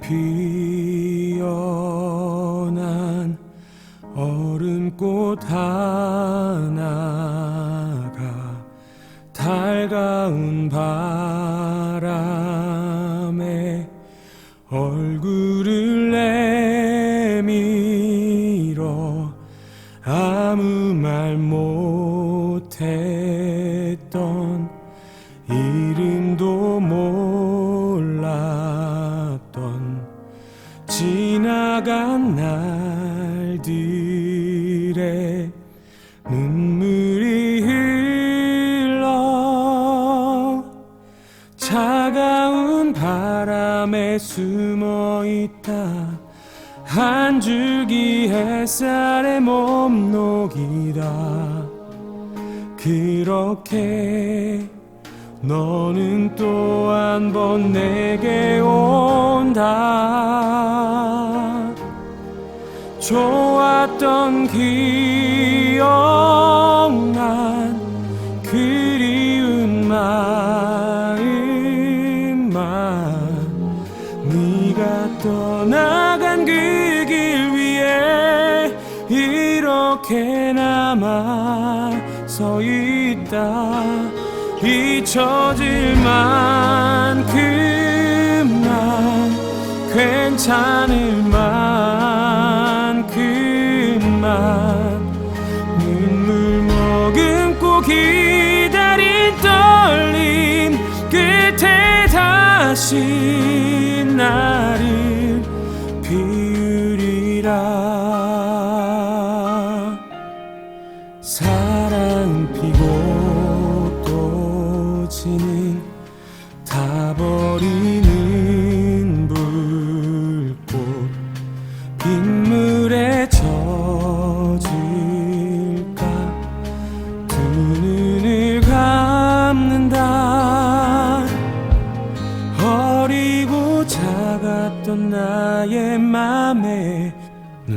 피어난 얼음꽃 하나가 달가운 바람에 얼굴을 내밀어 아무 말 못했던 지나간 날들의 눈물이 흘러 차가운 바람에 숨어 있다. 한 줄기 햇살에 몸 녹이다. 그렇게 너는 또 한 번 내게 온다 좋았던 기억난 그리운 마음만. 네가 떠나간 그 길 위에 이렇게 남아 서 있다. 잊혀질 만큼만 괜찮을 만큼만 다시 나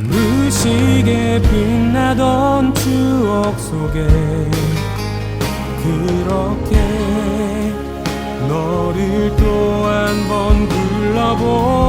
눈부시게 빛나던 추억 속에 그렇게 너를 또 한 번 불러본